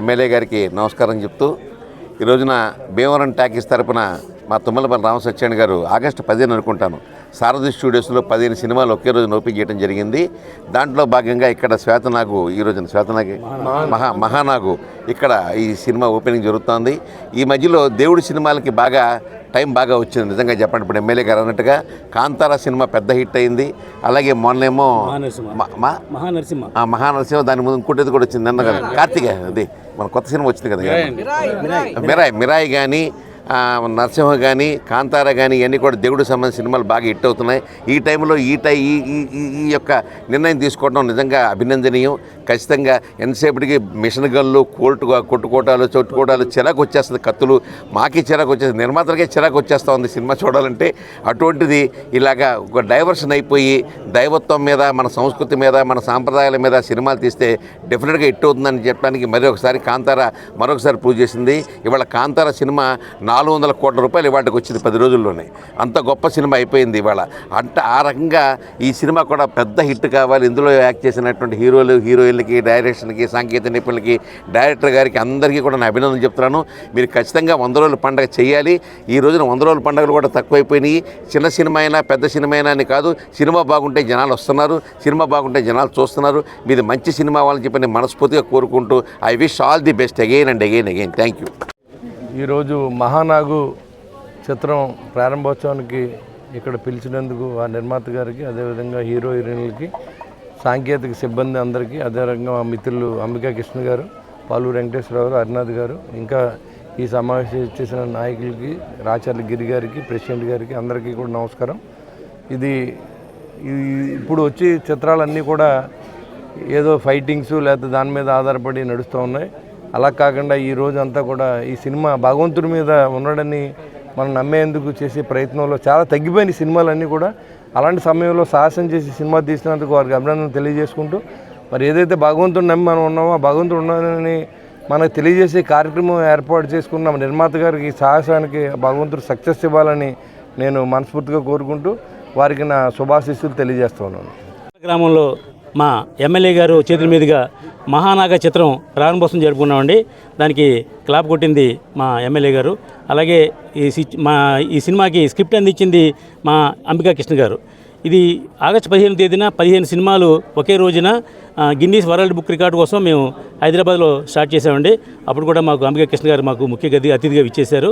MLA గారికి నమస్కారం చెప్తూ ఈ రోజున భీమవరం టాకీస్ తరపున మా తుమ్మలపల్లి రామసత్యాన్ని గారు ఆగస్టు పదిహేను అనుకుంటాను. సారథి స్టూడియోస్లో పదిహేను సినిమాలు ఒకే రోజు ఓపెన్ చేయడం జరిగింది. దాంట్లో భాగంగా ఇక్కడ శ్వేతనాగు ఈ రోజున శ్వేతనాగి మహా మహానాగు ఇక్కడ ఈ సినిమా ఓపెనింగ్ జరుగుతోంది. ఈ మధ్యలో దేవుడి సినిమాలకి బాగా టైం బాగా వచ్చింది. నిజంగా చెప్పండి ఇప్పుడు ఎమ్మెల్యే గారు అన్నట్టుగా కాంతారా సినిమా పెద్ద హిట్ అయింది. అలాగే మొన్నేమో మహానరసింహ. మహానరసింహ. దాని ముందు ఇంకోటి కూడా వచ్చింది. కదా కార్తీక అది. మన కొత్త సినిమా వచ్చింది కదా మిరాయ్ మిరాయ్ కానీ నరసింహ కానీ కాంతార కానీ ఇవన్నీ కూడా దేవుడికి సంబంధించిన సినిమాలు బాగా హిట్ అవుతున్నాయి. ఈ టైంలో ఈ టై ఈ ఈ- ఈ ఈ యొక్క నిర్ణయం తీసుకోవడం నిజంగా అభినందనీయం. ఖచ్చితంగా ఎంతసేపటికి మిషన్ గన్లు కోల్టు కొట్టుకోటాలు చొట్టుకోటాలు చిరాకు వచ్చేస్తుంది కత్తులు మాకే చిరాకు వచ్చేస్తుంది నిర్మాతలకే చిరాకు వచ్చేస్తూ ఉంది సినిమా చూడాలంటే. అటువంటిది ఇలాగా ఒక డైవర్షన్ అయిపోయి దైవత్వం మీద మన సంస్కృతి మీద మన సాంప్రదాయాల మీద సినిమాలు తీస్తే డెఫినెట్గా హిట్ అవుతుందని చెప్పడానికి మరి ఒకసారి కాంతార మరొకసారి ప్రూవ్ చేసింది. ఇవాళ కాంతార సినిమా నాలుగు వందల కోట్ల రూపాయలు ఇవాటికి వచ్చింది పది రోజుల్లోనే. అంత గొప్ప సినిమా అయిపోయింది ఇవాళ. అంటే ఆ రకంగా ఈ సినిమా కూడా పెద్ద హిట్ కావాలి. ఇందులో యాక్ట్ చేసినటువంటి హీరోలు హీరోయిన్లకి డైరెక్షన్కి సాంకేతిక నిపుణులకి డైరెక్టర్ గారికి అందరికీ కూడా నా అభినందన చెప్తున్నాను. మీరు ఖచ్చితంగా వంద రోజుల పండుగ చేయాలి. ఈ రోజున వంద రోజుల పండుగలు కూడా తక్కువైపోయినాయి. చిన్న సినిమా అయినా పెద్ద సినిమా అయినా అని కాదు సినిమా బాగుంటే జనాలు వస్తున్నారు సినిమా బాగుంటే జనాలు చూస్తున్నారు. మీది మంచి సినిమా అవ్వాలని చెప్పి మనస్ఫూర్తిగా కోరుకుంటూ I wish all the best again and again again thank you ఈరోజు మహానాగు చిత్రం ప్రారంభోత్సవానికి ఇక్కడ పిలిచినందుకు ఆ నిర్మాత గారికి అదేవిధంగా హీరో హీరోయిన్లకి సాంకేతిక సిబ్బంది అందరికీ అదేవిధంగా మా మిత్రులు అంబికా కృష్ణ గారు పాలు వెంకటేశ్వరరావు గారు హరినాథ్ గారు ఇంకా ఈ సమావేశం చేసిన నాయకులకి రాచర్ల గిరి గారికి ప్రెసిడెంట్ గారికి అందరికీ కూడా నమస్కారం. ఇది ఇప్పుడు వచ్చే చిత్రాలన్నీ కూడా ఏదో ఫైటింగ్స్ లేకపోతే దాని మీద ఆధారపడి నడుస్తూ ఉన్నాయి. అలా కాకుండా ఈ రోజు అంతా కూడా ఈ సినిమా భగవంతుడి మీద ఉన్నాడని మనం నమ్మేందుకు చేసే ప్రయత్నంలో చాలా తగ్గిపోయిన సినిమాలన్నీ కూడా. అలాంటి సమయంలో సాహసం చేసి సినిమా తీసినందుకు వారికి అభినందన తెలియజేసుకుంటూ మరి ఏదైతే భగవంతుడు నమ్మి మనం ఉన్నామో ఆ భగవంతుడు ఉన్నాడని మనకు తెలియజేసే కార్యక్రమం ఏర్పాటు చేసుకున్న నిర్మాత గారికి సాహసానికి భగవంతుడు సక్సెస్ ఇవ్వాలని నేను మనస్ఫూర్తిగా కోరుకుంటూ వారికి నా శుభాశీస్సులు తెలియజేస్తున్నాను గ్రామంలో మా ఎమ్మెల్యే గారు చేతుల మీదుగా మహానాగ చిత్రం ప్రారంభోత్సవం జరుపుకున్నామండి. దానికి క్లాప్ కొట్టింది మా ఎమ్మెల్యే గారు. అలాగే ఈ సి- మా ఈ సినిమాకి స్క్రిప్ట్ అందించింది మా అంబికా కృష్ణ గారు. ఇది ఆగస్టు పదిహేను తేదీన పదిహేను సినిమాలు ఒకే రోజున గిన్నీస్ వరల్డ్ బుక్ రికార్డు కోసం మేము హైదరాబాద్లో స్టార్ట్ చేసామండి అప్పుడు కూడా మాకు అంబికా కృష్ణ గారు మాకు ముఖ్య గది అతిథిగా ఇచ్చేశారు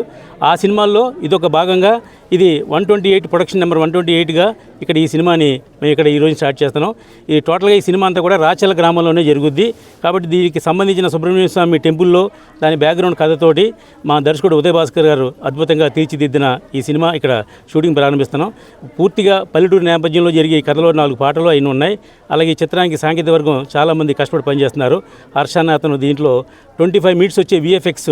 ఆ సినిమాల్లో ఇదొక భాగంగా ఇది one twenty eight production number one twenty ఎయిట్గా ఇక్కడ ఈ సినిమాని మేము ఇక్కడ ఈరోజు స్టార్ట్ చేస్తున్నాం. ఈ టోటల్గా ఈ సినిమా అంతా కూడా రాచల గ్రామంలోనే జరుగుద్ది. కాబట్టి దీనికి సంబంధించిన సుబ్రహ్మణ్య స్వామి టెంపుల్లో దాని బ్యాక్గ్రౌండ్ కథతోటి మా దర్శకుడు ఉదయ భాస్కర్ గారు అద్భుతంగా తీర్చిదిద్దిన ఈ సినిమా ఇక్కడ షూటింగ్ ప్రారంభిస్తున్నాం. పూర్తిగా పల్లెటూరు నేపథ్యంలో జరిగే ఈ కథలో నాలుగు పాటలు అయిన ఉన్నాయి. అలాగే ఈ చిత్రానికి సాంకేతిక వర్గం చాలామంది కష్టపడి పనిచేస్తున్నారు. హర్షాన్న అతను దీంట్లో ట్వంటీ ఫైవ్ మినిట్స్ వచ్చే విఎఫ్ఎక్స్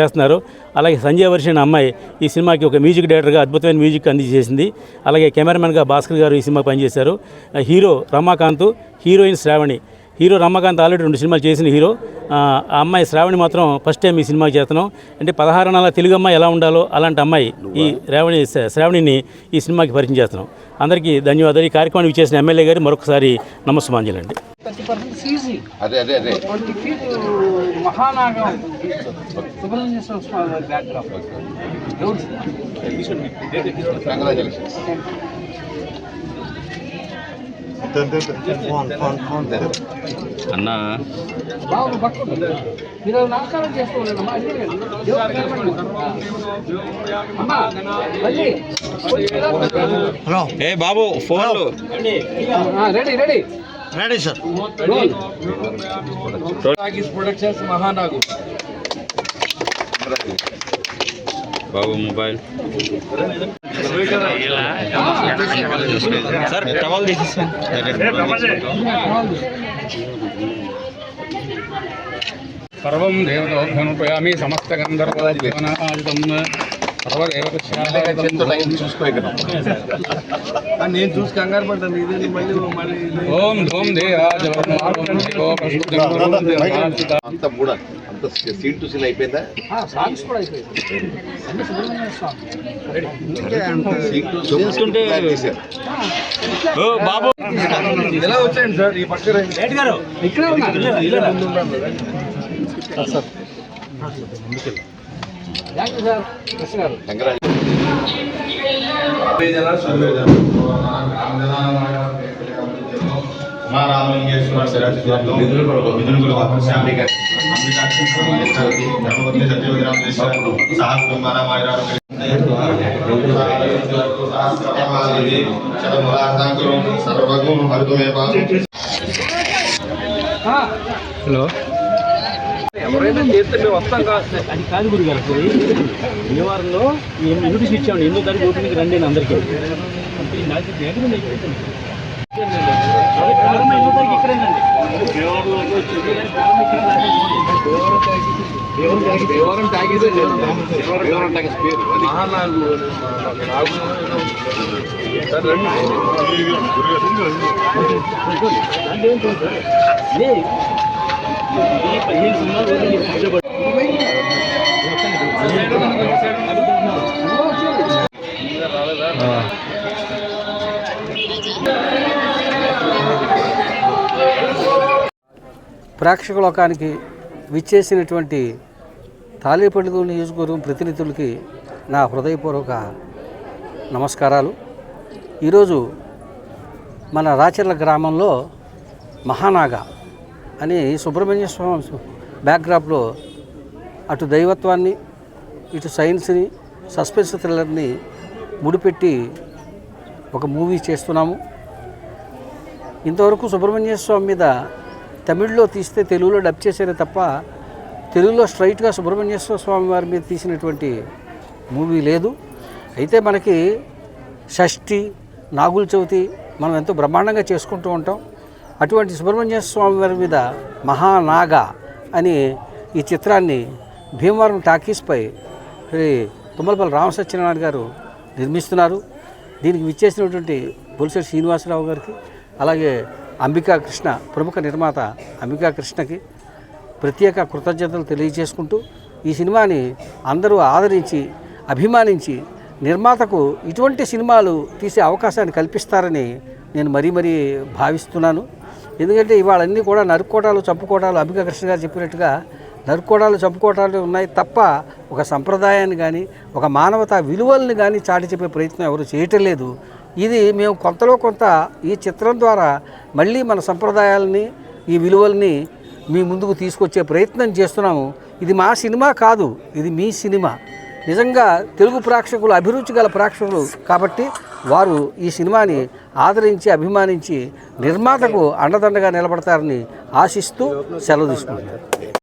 చేస్తున్నారు. అలాగే సంజయ్ వర్షి అనే అమ్మాయి ఈ సినిమాకి ఒక మ్యూజిక్ డైరెక్టర్గా అద్భుతమైన మ్యూజిక్ అందించేసింది. అలాగే కెమెరామెన్గా భాస్కర్ గారు ఈ సినిమా పనిచేశారు. Hero Ramakanth heroine Sravani. Hero Ramakanth already రెండు సినిమాలు చేసిన హీరో. ఆ అమ్మాయి శ్రావణి మాత్రం ఫస్ట్ టైం ఈ సినిమాకి చేస్తున్నాం. అంటే పదహారు నెలల తెలుగు అమ్మాయి ఎలా ఉండాలో అలాంటి అమ్మాయి ఈ రేవణి శ్రావణిని ఈ సినిమాకి పరిచయం చేస్తున్నాం. అందరికీ ధన్యవాదాలు. ఈ కార్యక్రమానికి చేసిన ఎమ్మెల్యే గారి మరొకసారి నమస్మాంజలి అండి అదే అదే అదే. మహానాగం సుబ్రహ్మణ్య స్వామి బ్యాక్గ్రౌండ్ కంగ్రాచులేషన్స్ బాబు పక్కన మీరు నమస్కారం చేసుకోలేదమ్మా మళ్ళీ ఏ బాబు ఫోన్లు. Ready ready. Ready sir productions Mahanagu బాబు మొబైల్. సార్ టవల్ తీసేసాను సర్వం దేవతోభ్యనుపయామి సమస్త గంధర్వాది సర్వదేవత నేను చూసి కంగారు పడ్డాను. ఇదేంటి మళ్ళీ మళ్ళీ ఓం అంత మూడ అంత సీన్ టు సీన్ అయిపోయిందా? సాంగ్స్ కూడా అయిపోయింది అన్ని సుబ్రహ్మణ్య స్వామి. సీన్ టు చూస్తుంటే తీశారు ఓ బాబు. ఎలా వచ్చాయండి సార్ ఈ పక్క ఇక్కడే ఉన్నారు. సార్ కృష్ణ గారు మా రామలింగేశ్వర శిరాశిలో విధులు అంబికా ధర్మపత్ని సత్యవతి రామకృష్ణ సహ కుమారమాయరావు శతములార్థాంకురం సర్వగుం హరితమేవ ఎవరైనా చేస్తే మేము వస్తాం కాదు అది కాదు గురుగారు అసలు భీమవరంలో ఇన్విటేషన్ ఇచ్చామండి ఎన్నో తారీఖు ఓపెనింగ్ రండి అని అందరికీ. దేవరం ట్యాగేజ్ దేవరం ట్యాగేజ్ పేరు మహానాగు నాగు ప్రేక్షక లోకానికి విచ్చేసినటువంటి తాళేపల్లి నియోజకవర్గం ప్రతినిధులకి నా హృదయపూర్వక నమస్కారాలు. ఈరోజు మన రాచర్ల గ్రామంలో మహానాగా అని సుబ్రహ్మణ్య స్వామి బ్యాక్డ్రాప్లో అటు దైవత్వాన్ని ఇటు సైన్స్ని సస్పెన్స్ థ్రిల్లర్ని ముడిపెట్టి ఒక మూవీ చేస్తున్నాము. ఇంతవరకు సుబ్రహ్మణ్య స్వామి మీద తమిళ్ళో తీస్తే తెలుగులో డబ్ చేశారే తప్ప తెలుగులో స్ట్రైట్గా సుబ్రహ్మణ్యేశ్వర స్వామి వారి మీద తీసినటువంటి మూవీ లేదు. అయితే మనకి షష్ఠి నాగుల చవితి మనం ఎంతో బ్రహ్మాండంగా చేసుకుంటూ ఉంటాం. అటువంటి సుబ్రహ్మణ్య స్వామి వారి మీద మహానాగ అని ఈ చిత్రాన్ని భీమవరం టాకీస్పై శ్రీ తుమ్మలపల్లి రామసత్యనారాయణ గారు నిర్మిస్తున్నారు. దీనికి విచ్చేసినటువంటి బొలిశెట్టి శ్రీనివాసరావు గారికి అలాగే అంబికా కృష్ణ ప్రముఖ నిర్మాత అంబికా కృష్ణకి ప్రత్యేక కృతజ్ఞతలు తెలియజేసుకుంటూ ఈ సినిమాని అందరూ ఆదరించి అభిమానించి నిర్మాతకు ఇటువంటి సినిమాలు తీసే అవకాశాన్ని కల్పిస్తారని నేను మరీ మరీ భావిస్తున్నాను. ఎందుకంటే ఇవాళ అన్నీ కూడా నరుక్కోటాలు చంపుకోటాలు అంబికా కృష్ణ గారు చెప్పినట్టుగా నరుక్కోటాలు చంపుకోటాలు ఉన్నాయి తప్ప ఒక సంప్రదాయాన్ని కానీ ఒక మానవతా విలువల్ని కానీ చాటి చెప్పే ప్రయత్నం ఎవరు చేయటం లేదు. ఇది మేము కొంతలో కొంత ఈ చిత్రం ద్వారా మళ్ళీ మన సంప్రదాయాలని ఈ విలువల్ని మీ ముందుకు తీసుకొచ్చే ప్రయత్నం చేస్తున్నాము. ఇది మా సినిమా కాదు ఇది మీ సినిమా. నిజంగా తెలుగు ప్రేక్షకులు అభిరుచి గల ప్రేక్షకులు కాబట్టి వారు ఈ సినిమాని ఆదరించి అభిమానించి నిర్మాతకు అండదండగా నిలబడతారని ఆశిస్తూ సెలవు తీసుకుంటున్నారు.